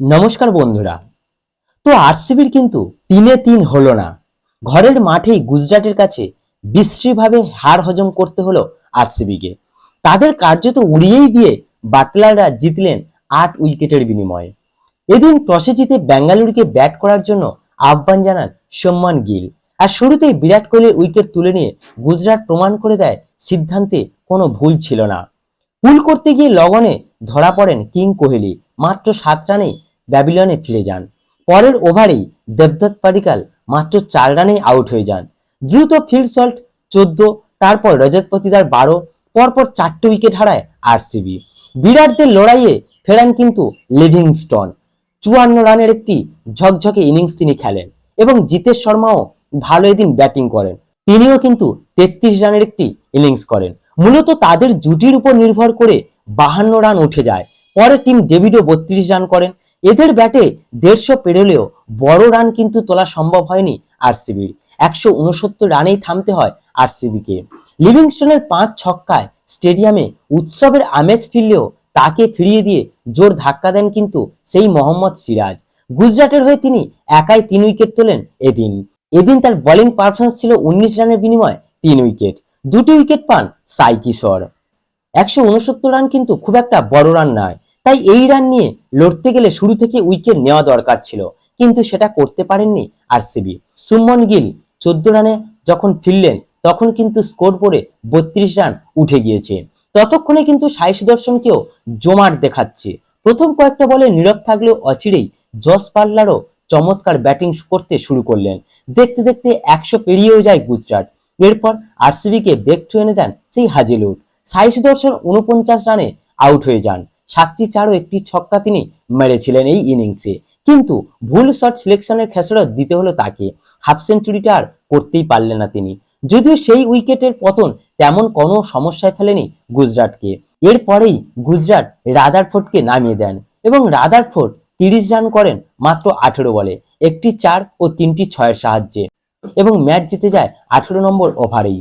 নমস্কার বন্ধুরা। তো আরসিবির কিন্তু তিনে তিন হলো না। ঘরের মাঠেই গুজরাটের কাছে বিশ্রীভাবে হার হজম করতে হলো আরসিবিকে। তাদের কার্যত উড়িয়েই দিয়ে বাটলাররা জিতলেন আট উইকেটের বিনিময়ে। এদিন টসে জিতে বেঙ্গালুরুকে ব্যাট করার জন্য আহ্বান জানান সম্মান গিল। আর শুরুতেই বিরাট কোহলির উইকেট তুলে নিয়ে গুজরাট প্রমাণ করে দেয় সিদ্ধান্তে কোনো ভুল ছিল না। পুল করতে গিয়ে লগনে ধরা পড়েন কিং কোহলি। মাত্র সাত রানেই ব্যাবিলনে ফিরে যান। পরের ওভারেই দেবদত্ত পাডিকাল মাত্র চার রানেই আউট হয়ে যান। দ্রুত ফিল্ড সল্ট চোদ্দ, তারপর রজত পতিদার বারো, পরপর চারটে উইকেট হারায় আরসিবি বিরাটদের লড়াইয়ে ফেরান কিন্তু লিভিংস্টন। চুয়ান্ন রানের একটি ঝকঝকে ইনিংস তিনি খেলেন এবং জিতেশ শর্মাও ভালো এদিন ব্যাটিং করেন। তিনিও কিন্তু তেত্রিশ রানের একটি ইনিংস করেন। মূলত তাদের জুটির উপর নির্ভর করে বাহান্ন রান উঠে যায়। পরে টিম ডেভিডও বত্রিশ রান করেন। এদের ব্যাটে দেড়শো পেরোলেও বড় রান কিন্তু তোলা সম্ভব হয়নি আরসিবির একশো উনসত্তর রানেই থামতে হয় আরসিবিকে। লিভিংস্টনের পাঁচ ছক্কায় স্টেডিয়ামে উৎসবের আমেজ ফিরলেও তাকে ফিরিয়ে দিয়ে জোর ধাক্কা দেন কিন্তু সেই মোহাম্মদ সিরাজ। গুজরাটের হয়ে তিনি একাই তিন উইকেট তোলেন এদিন। এদিন তার বোলিং পারফরমেন্স ছিল উনিশ রানের বিনিময়ে তিন উইকেট। দুটি উইকেট পান সাই কিশোর। একশো উনসত্তর রান কিন্তু খুব একটা বড় রান নয়। তাই এই রান নিয়ে লড়তে গেলে শুরু থেকে উইকেট নেওয়া দরকার ছিল। কিন্তু সেটা করতে পারেননি আরসিবি সুমন গিল চোদ্দ রানে যখন ফিরলেন, তখন কিন্তু স্কোর বোর্ডে বত্রিশ রান উঠে গিয়েছে। ততক্ষণে কিন্তু সাই সুদর্শনকেও জমাট দেখাচ্ছে। প্রথম কয়েকটা বলে নীরব থাকলেও অচিরেই জস পার্লারও চমৎকার ব্যাটিং করতে শুরু করলেন। দেখতে দেখতে একশো পেরিয়েও যায় গুজরাট। এরপর আরসিবিকে বেগ টু এনে দেন সেই হাজিলুর। সাই সুদর্শন উনপঞ্চাশ রানে আউট হয়ে যান। সাতটি চার ও একটি ছক্কা তিনি মেরেছিলেন এই ইনিংসে। কিন্তু ভুল শট সিলেকশনের খেসরত দিতে হলো তাকে। হাফ সেঞ্চুরিটা আর করতেই পারলেন না তিনি। যদিও সেই উইকেটের পতন তেমন কোনো সমস্যায় ফেলেনি গুজরাটকে। এরপরেই গুজরাট রাদারফোর্ডকে নামিয়ে দেন এবং রাদারফোর্ড তিরিশ রান করেন মাত্র আঠেরো বলে, একটি চার ও তিনটি ছয়ের সাহায্যে। এবং ম্যাচ জিতে যায় আঠেরো নম্বর ওভারেই।